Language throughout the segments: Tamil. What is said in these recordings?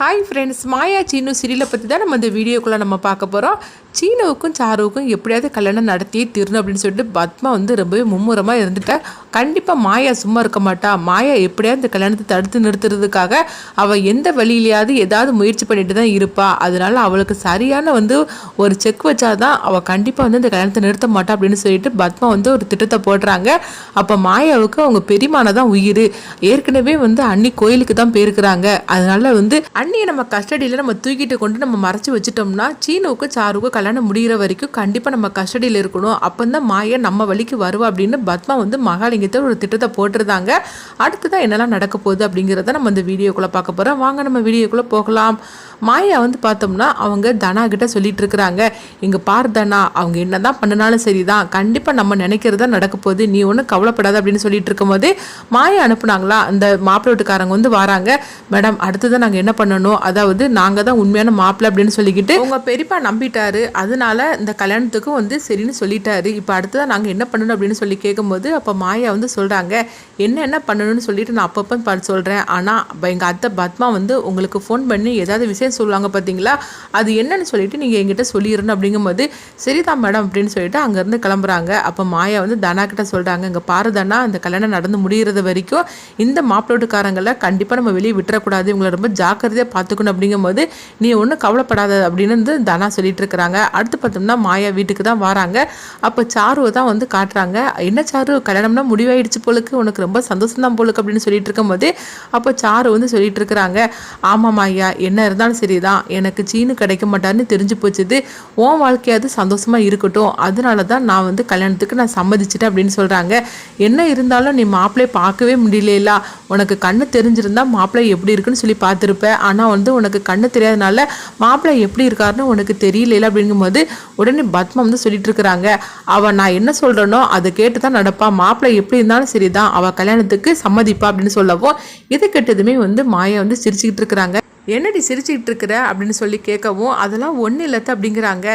ஹாய் ஃப்ரெண்ட்ஸ் மாயா சீனு சீரியலை பற்றி தான் நம்ம இந்த வீடியோக்குள்ளே நம்ம பார்க்க போகிறோம் சீனுவுக்கும் சாருவுக்கும் எப்படியாவது கல்யாணம் நடத்தியே தீரணும் அப்படின்னு சொல்லிட்டு பத்மா வந்து ரொம்பவே மும்முரமாக இருந்துட்டா. கண்டிப்பாக மாயா சும்மா இருக்க மாட்டா. மாயா எப்படியாவது இந்த கல்யாணத்தை தடுத்து நிறுத்துறதுக்காக அவள் எந்த வழியிலையாவது ஏதாவது முயற்சி பண்ணிட்டு தான் இருப்பா. அதனால் அவளுக்கு சரியான வந்து ஒரு செக் வச்சாதான் அவள் கண்டிப்பாக வந்து இந்த கல்யாணத்தை நிறுத்த மாட்டா அப்படின்னு சொல்லிட்டு பத்மா வந்து ஒரு திட்டத்தை போடுறாங்க. அப்போ மாயாவுக்கு அவங்க பெரியமான தான் உயிர். ஏற்கனவே வந்து அன்னி கோயிலுக்கு தான் போயிருக்கிறாங்க. அதனால வந்து அன்னி அண்ணியை நம்ம கஸ்டடியில் நம்ம தூக்கிட்டு கொண்டு நம்ம மறைச்சி வச்சுட்டோம்னா சீனுவுக்கு சாருவுக்கு கல்யாணம் முடிகிற வரைக்கும் கண்டிப்பாக நம்ம கஸ்டடியில் இருக்கணும். அப்போ தான் மாயா நம்ம வழிக்கு வருவா அப்படின்னு பத்மா வந்து மகாலிங்கத்தை ஒரு திட்டத்தை போட்டிருந்தாங்க. அடுத்ததான் என்னெல்லாம் நடக்க போகுது அப்படிங்கிறத நம்ம இந்த வீடியோக்குள்ளே பார்க்க போகிறோம் வாங்க நம்ம வீடியோக்குள்ளே போகலாம். மாயா வந்து பார்த்தோம்னா அவங்க தனா கிட்ட சொல்லிட்டு இருக்கிறாங்க. இங்கே பார் தனா அவங்க என்ன தான் பண்ணினாலும் சரிதான். கண்டிப்பாக நம்ம நினைக்கிறதா நடக்க போகுது. நீ ஒன்றும் கவலைப்படாத அப்படின்னு சொல்லிட்டு இருக்கும்போது மாயா அனுப்புனாங்களா? அந்த மாப்பிள்ளை வீட்டுக்காரங்க வந்து வராங்க. மேடம் அடுத்ததான் நாங்கள் என்ன பண்ணணும்? அதாவது நாங்கள் தான் உண்மையான மாப்பிள்ளை அப்படின்னு சொல்லிக்கிட்டு உங்கள் பெரியப்பா நம்பிட்டாரு. அதனால இந்த கல்யாணத்துக்கும் வந்து சரின்னு சொல்லிட்டாரு. இப்போ அடுத்ததான் நாங்கள் என்ன பண்ணணும் அப்படின்னு சொல்லி கேட்கும்போது அப்போ மாயா வந்து சொல்கிறாங்க என்ன என்ன பண்ணணும்னு சொல்லிட்டு நான் அப்பப்போ பார்த்து சொல்கிறேன் ஆனால் எங்கள் அத்தை பத்மா வந்து உங்களுக்கு ஃபோன் பண்ணி ஏதாவது விஷயம் சொல்லுவாங்க பார்த்தீங்களா அது என்னன்னு சொல்லிட்டு நீங்கள் எங்கிட்ட சொல்லிடணும் அப்படிங்கும்போது சரிதான் மேடம் அப்படின்னு சொல்லிட்டு அங்கேருந்து கிளம்புறாங்க. அப்போ மாயா வந்து தனா கிட்ட சொல்கிறாங்க இங்கே பாரு தனா இந்த கல்யாணம் நடந்து முடிகிறது வரைக்கும் இந்த மாப்பிள்ளோட்டுக்காரங்களை கண்டிப்பாக நம்ம வெளியே விட்டுறக்கூடாது. இவங்களை ரொம்ப ஜாக்கிரதையாக பார்த்துக்கணும் அப்படிங்கும்போது நீ ஒன்றும் கவலைப்படாத அப்படின்னு வந்து தனா சொல்லிட்டு இருக்கிறாங்க. அடுத்து பார்த்தோம்னா மாயா வீட்டுக்கு தான் வராங்க. அப்போ சாருவை தான் வந்து காட்டுறாங்க. என்ன சாரு கல்யாணம்னா முடிவாயிடுச்சு போலுக்கு உனக்கு ரொம்ப சந்தோஷம் தான் போலுக்கு அப்படின்னு சொல்லிட்டு இருக்கும்போது அப்போ சாரு வந்து சொல்லிட்டு இருக்கிறாங்க. ஆமாம் மாயா என்ன இருந்தாலும் சரிதான். எனக்கு சீனு கிடைக்க மாட்டார்னு தெரிஞ்சு போச்சுது. உன் வாழ்க்கையாவது சந்தோஷமாக இருக்கட்டும். அதனால தான் நான் வந்து கல்யாணத்துக்கு நான் சம்மதிச்சிட்டேன் அப்படின்னு சொல்கிறாங்க என்ன இருந்தாலும் நீ மாப்பிள்ளையை பார்க்கவே முடியலையா உனக்கு கண்ணு தெரிஞ்சிருந்தா மாப்பிள்ளை எப்படி இருக்குன்னு சொல்லி பார்த்துருப்பேன் ஆனால் வந்து உனக்கு கண்ணு தெரியாதனால மாப்பிள்ளை எப்படி இருக்காருன்னு உனக்கு தெரியல அப்படிங்கும்போது உடனே பத்மா வந்து சொல்லிட்டு இருக்கிறாங்க. அவ நான் என்ன சொல்கிறேனோ அதை கேட்டு தான் நடப்பா. மாப்பிள்ளை எப்படி இருந்தாலும் சரிதான். அவள் கல்யாணத்துக்கு சம்மதிப்பா அப்படின்னு சொல்லவும் இது கெட்டதுமே வந்து மாயா வந்து சிரிச்சுக்கிட்டு இருக்கிறாங்க. என்னடி சிரிச்சுக்கிட்டு இருக்கிற அப்படின்னு சொல்லி கேட்கவும் அதெல்லாம் ஒன்றும் இல்லத்த அப்படிங்கிறாங்க.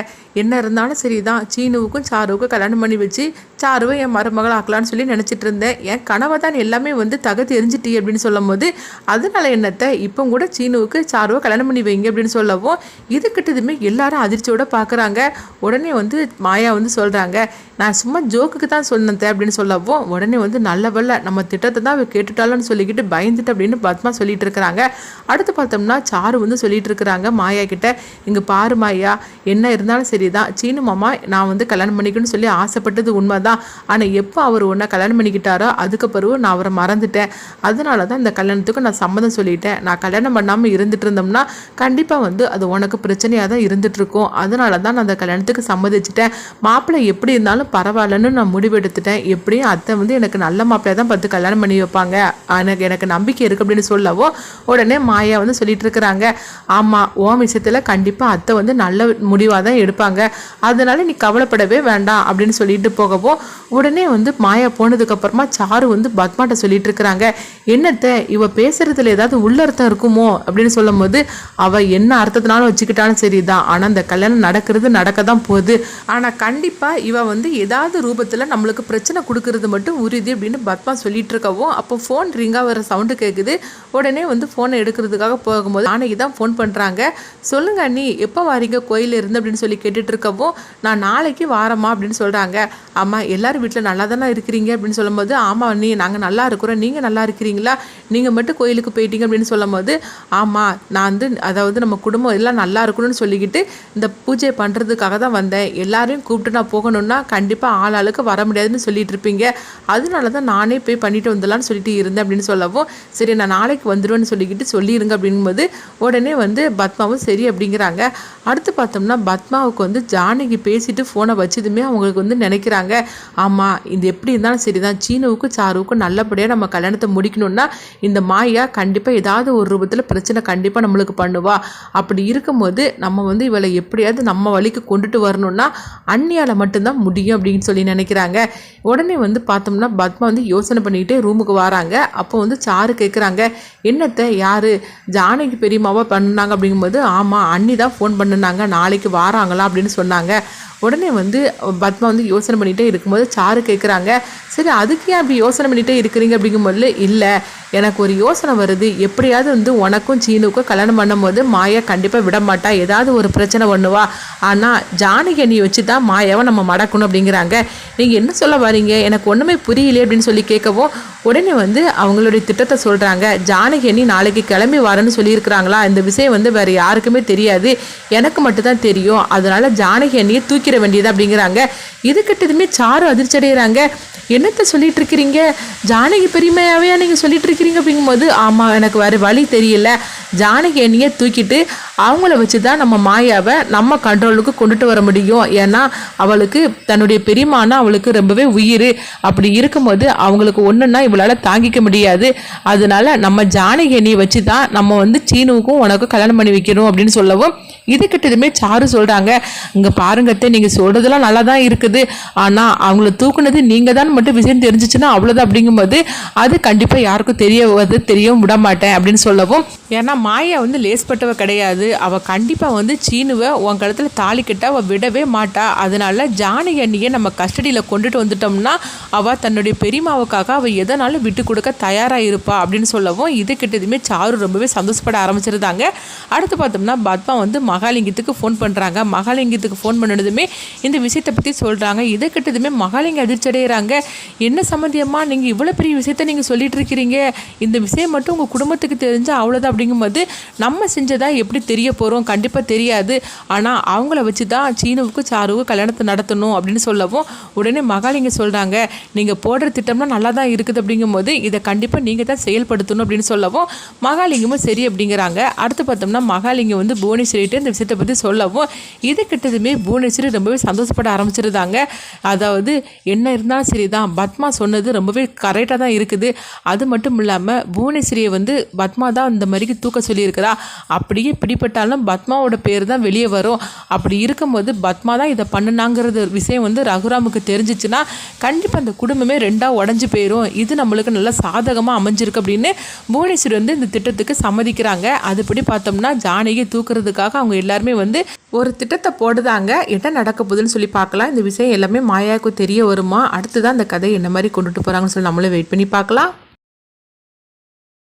என்ன இருந்தாலும் சரிதான். சீனுவுக்கும் சாருவுக்கும் கல்யாணம் பண்ணி வச்சு சாருவை என் மருமகள் ஆக்கலான்னு சொல்லி நினச்சிட்டு இருந்தேன். என் கனவை தான் எல்லாமே வந்து தக தெரிஞ்சிட்டி அப்படின்னு சொல்லும் போது அதனால என்னத்தை இப்போ கூட சீனுவுக்கு சாருவை கல்யாணம் பண்ணி வைங்க அப்படின்னு சொல்லவும் இது கிட்டதுமே எல்லாரும் அதிர்ச்சியோட பார்க்குறாங்க உடனே வந்து மாயா வந்து சொல்கிறாங்க நான் சும்மா ஜோக்குக்கு தான் சொன்னேன் அப்படின்னு சொல்லவும் உடனே வந்து நல்லவல்ல. நம்ம திட்டத்தை தான் அவ கேட்டுட்டாலன்னு சொல்லிக்கிட்டு பயந்துட்டு அப்படின்னு பத்மா சொல்லிட்டு இருக்கிறாங்க. அடுத்து பார்த்தோம்னா சாரு வந்து சொல்லிட்டு இருக்கிறாங்க மாயா கிட்ட இங்கே பாரு மாயா என்ன இருந்தாலும் சரிதான். சீனு மாமா நான் வந்து கல்யாணம் பண்ணிக்கணும்னு சொல்லி ஆசைப்பட்டது உண்மைதான். ஆனால் எப்போ அவர் ஒன்றை கல்யாணம் பண்ணிக்கிட்டாரோ அதுக்கு பிறகு நான் அவரை மறந்துட்டேன். அதனால தான் இந்த கல்யாணத்துக்கு நான் சம்மதம் சொல்லிட்டேன். நான் கல்யாணம் பண்ணாமல் இருந்துட்டு இருந்தோம்னா கண்டிப்பாக வந்து அது உனக்கு பிரச்சனையாக தான் இருந்துட்டு இருக்கும் அதனால தான் நான் அந்த கல்யாணத்துக்கு சம்மதிச்சிட்டேன். மாப்பிள்ளை எப்படி இருந்தாலும் பரவாயில்லன்னு நான் முடிவெடுத்துட்டேன். எப்படியும் அத்தை வந்து எனக்கு நல்ல மாப்பிள்ளைய தான் பார்த்து கல்யாணம் பண்ணி வைப்பாங்க. எனக்கு எனக்கு நம்பிக்கை இருக்கு அப்படின்னு சொல்லவோ உடனே மாயா வந்து சொல்லிட்டு இருக்கிறாங்க ஆமாம் ஓம் விஷயத்தில் கண்டிப்பாக அத்தை வந்து நல்ல முடிவாக தான் எடுப்பாங்க. அதனால நீ கவலைப்படவே வேண்டாம் அப்படின்னு சொல்லிட்டு போகவும் உடனே வந்து மாயா போனதுக்கப்புறமா சாரு வந்து பத்மாட்ட சொல்லிட்டு இருக்கிறாங்க என்னத்தை இவ பேசுறதுல ஏதாவது உள்ளர்த்தம் இருக்குமோ? அப்படின்னு சொல்லும் போது அவ என்ன அர்த்தத்தினாலும் வச்சுக்கிட்டாலும் சரிதான். ஆனால் அந்த கல்யாணம் நடக்கிறது நடக்க தான் போகுது. ஆனால் கண்டிப்பாக இவ வந்து ஏதாவது ரூபத்தில் நம்மளுக்கு பிரச்சனை கொடுக்கறது மட்டும் உறுதி அப்படின்னு பத்மா சொல்லிட்டு இருக்கவும் அப்போ ஃபோன் ரிங்காக வர சவுண்டு கேட்குது உடனே வந்து ஃபோனை எடுக்கிறதுக்காக போகும் போகும்போது நாளைக்கு தான் ஃபோன் பண்ணுறாங்க சொல்லுங்க அண்ணி எப்போ வரீங்க? கோயில் இருந்து அப்படின்னு சொல்லி கேட்டுட்டு இருக்கவும் நான் நாளைக்கு வாரமா அப்படின்னு சொல்கிறாங்க ஆமாம் எல்லாரும் வீட்டில் நல்லா தானே இருக்கிறீங்க? அப்படின்னு சொல்லும்போது ஆமாம் அண்ணி நாங்கள் நல்லா இருக்கிறோம். நீங்கள் நல்லா இருக்கிறீங்களா? நீங்கள் மட்டும் கோயிலுக்கு போயிட்டீங்க அப்படின்னு சொல்லும்போது ஆமாம் நான் வந்து அதாவது நம்ம குடும்பம் எல்லாம் நல்லா இருக்கணும்னு சொல்லிக்கிட்டு இந்த பூஜை பண்ணுறதுக்காக தான் வந்தேன். எல்லாரையும் கூப்பிட்டு நான் போகணும்னா கண்டிப்பாக ஆள் ஆளுக்கு வர முடியாதுன்னு சொல்லிட்டு இருப்பீங்க. அதனால தான் நானே போய் பண்ணிட்டு வந்துடலான்னு சொல்லிட்டு இருந்தேன் அப்படின்னு சொல்லவும் சரி நான் நாளைக்கு வந்துடுவேன்னு சொல்லிக்கிட்டு சொல்லிடுங்க அப்படிங்கும்போது உடனே வந்து பத்மாவும் சரி அப்படிங்கிறாங்க. அடுத்து பார்த்தோம்னா பத்மாவுக்கு வந்து ஜானகி பேசிட்டு ஃபோனை வச்சதுமே அவங்களுக்கு வந்து நினைக்கிறாங்க. ஆமாம் இது எப்படி இருந்தாலும் சரி தான் சீனுவுக்கும் சாருவுக்கும் நல்லபடியாக நம்ம கல்யாணத்தை முடிக்கணும்னா இந்த மாயா கண்டிப்பாக ஏதாவது ஒரு ரூபத்தில் பிரச்சனை கண்டிப்பாக நம்மளுக்கு பண்ணுவா. அப்படி இருக்கும்போது நம்ம வந்து இவளை எப்படியாவது நம்ம வழிக்கு கொண்டுட்டு வரணும்னா அன்னியால் மட்டும்தான் முடியும் அப்படின்னு சொல்லி நினைக்கிறாங்க. உடனே வந்து பார்த்தோம்னா பத்மா வந்து யோசனை பண்ணிக்கிட்டே ரூமுக்கு வராங்க. அப்போ வந்து சாரு கேட்குறாங்க என்னத்தை யார்? ஜானகி ஜானகி பெரியம்மாவா பண்ணாங்க அப்படிங்கும்போது ஆமாம் அண்ணி தான் ஃபோன் பண்ணுனாங்க நாளைக்கு வாராங்களா அப்படின்னு சொன்னாங்க. உடனே வந்து பத்மா வந்து யோசனை பண்ணிகிட்டே இருக்கும்போது சாரு கேட்குறாங்க சரி அதுக்கு ஏன் அப்படி யோசனை பண்ணிகிட்டே இருக்கிறீங்க அப்படிங்கும்போது இல்லை எனக்கு ஒரு யோசனை வருது. எப்படியாவது வந்து உனக்கும் சீனுக்கும் கல்யாணம் பண்ணும்போது மாயா கண்டிப்பாக விட மாட்டா. ஏதாவது ஒரு பிரச்சனை பண்ணுவா. ஆனால் ஜானகி நீ வச்சு தான் மாயாவை நம்ம மடக்கணும் அப்படிங்கிறாங்க. நீங்கள் என்ன சொல்ல வரீங்க? எனக்கு ஒன்றுமே புரியலையே அப்படின்னு சொல்லி கேட்கவும் உடனே வந்து அவங்களுடைய திட்டத்தை சொல்கிறாங்க ஜானகி அண்ணி நாளைக்கு கிளம்பி வரேன்னு இருக்கிறாங்களா? இந்த விஷயம் வந்து வேறு யாருக்குமே தெரியாது. எனக்கு மட்டும்தான் தெரியும். அதனால ஜானகி அண்ணியை தூக்கிட வேண்டியது அப்படிங்கிறாங்க. இது கிட்டதுமே சாரு அதிர்ச்சி அடைகிறாங்க என்னத்தை சொல்லிட்டு இருக்கிறீங்க? ஜானகி பெருமையாவே நீங்கள் சொல்லிட்டு இருக்கிறீங்க அப்படிங்கும்போது ஆமாம் எனக்கு வேறு வழி தெரியல. ஜானகி அண்ணியை தூக்கிட்டு அவங்கள வச்சு தான் நம்ம மாயாவை நம்ம கண்ட்ரோலுக்கு கொண்டுட்டு வர முடியும். ஏன்னா அவளுக்கு தன்னுடைய பெரியமானா அவளுக்கு ரொம்பவே உயிர். அப்படி இருக்கும்போது அவங்களுக்கு ஒன்றுன்னா இவளால் தாங்கிக்க முடியாது. அதனால நம்ம ஜானகி வச்சு தான் நம்ம வந்து சீனுவுக்கும் உனக்கும் கல்யாணம் பண்ணி வைக்கணும் அப்படின்னு சொல்லவும் இது கிட்டதுமே சாரு சொல்கிறாங்க இங்கே பாருங்கத்தே நீங்கள் சொல்கிறதெல்லாம் நல்லா தான் இருக்குது. ஆனால் அவங்கள தூக்குனது நீங்கள் தான் மட்டும் விஷயம் தெரிஞ்சிச்சுன்னா அவ்வளோதான் அப்படிங்கும்போது அது கண்டிப்பாக யாருக்கும் தெரிய தெரியவும் விட மாட்டேன் அப்படின்னு சொல்லவும். ஏன்னா மாயா வந்து லேஸ்பட்டவ கிடையாது. அவள் கண்டிப்பாக வந்து சீனுவை உன் கழுத்தில் தாலி கட்ட அவள் விடவே மாட்டா. அதனால ஜானகி அண்ணியை நம்ம கஸ்டடியில் கொண்டுட்டு வந்துட்டோம்னா அவள் தன்னுடைய பெரியமாவுக்காக அவள் எதனாலும் விட்டு கொடுக்க தயாராக இருப்பா அப்படின்னு சொல்லவும் இது கிட்டதுமே சாரு ரொம்பவே சந்தோஷப்பட ஆரம்பிச்சிருந்தாங்க. அடுத்து பார்த்தோம்னா பத்மா வந்து மகாலிங்கத்துக்கு ஃபோன் பண்ணுறாங்க மகாலிங்கத்துக்கு ஃபோன் பண்ணதுமே இந்த விஷயத்தை பற்றி சொல்கிறாங்க இதை கிட்டதுமே மகாலிங்க அதிர்ச்சி அடைகிறாங்க என்ன சம்மந்தியம்மா நீங்கள் இவ்வளோ பெரிய விஷயத்த நீங்கள் சொல்லிட்டு இருக்கிறீங்க. இந்த விஷயம் மட்டும் உங்கள் குடும்பத்துக்கு தெரிஞ்சால் அவ்வளோதான் அப்படிங்கும்போது நம்ம செஞ்சதாக எப்படி தெரியும் தெரிய போகிறோம் கண்டிப்பாக தெரியாது. ஆனால் அவங்கள வச்சு தான் சீனுவுக்கு சாருவுக்கு கல்யாணத்தை நடத்தணும் அப்படின்னு சொல்லவும் உடனே மகாலிங்க சொல்கிறாங்க நீங்கள் போடுற திட்டம்லாம் நல்லா தான் இருக்குது அப்படிங்கும்போது இதை கண்டிப்பாக நீங்கள் தான் செயல்படுத்தணும் அப்படின்னு சொல்லவும் மகாலிங்கமும் சரி அப்படிங்கிறாங்க. அடுத்து பார்த்தோம்னா மகாலிங்கம் வந்து புவனேஸ்வரிட்டு இந்த விஷயத்தை பற்றி சொல்லவும் இது கிட்டதுமே புவனேஸ்வரி ரொம்பவே சந்தோஷப்பட ஆரம்பிச்சிருந்தாங்க. அதாவது என்ன இருந்தாலும் சரி தான் பத்மா சொன்னது ரொம்பவே கரெக்டாக தான் இருக்குது. அது மட்டும் இல்லாமல் புவனேஸ்வரியை வந்து பத்மா தான் இந்த மாதிரிக்கு தூக்க சொல்லியிருக்கிறா. அப்படியே பிடிப்பட்டாலும் பத்மாவோட பேர் தான் வெளியே வரும். அப்படி இருக்கும்போது பத்மா தான் இதை பண்ணுனாங்கிறது விஷயம் வந்து ரகுராமுக்கு தெரிஞ்சிச்சுன்னா கண்டிப்பாக அந்த குடும்பமே ரெண்டாக உடஞ்சி போயிடும் இது நம்மளுக்கு நல்லா சாதகமாக அமைஞ்சிருக்கு அப்படின்னு புவனேஸ்வரி வந்து இந்த திட்டத்துக்கு சம்மதிக்கிறாங்க. அதுபடி பார்த்தோம்னா ஜானகி தூக்குறதுக்காக அவங்க எல்லாருமே வந்து ஒரு திட்டத்தை போடுதாங்க. என்ன நடக்க போகுதுன்னு சொல்லி பார்க்கலாம். இந்த விஷயம் எல்லாமே மாயாவுக்கு தெரிய வருமா? அடுத்து தான் அந்த கதை என்ன மாதிரி கொண்டுட்டு போகிறாங்கன்னு சொல்லி நம்மளே வெயிட் பண்ணி பார்க்கலாம்.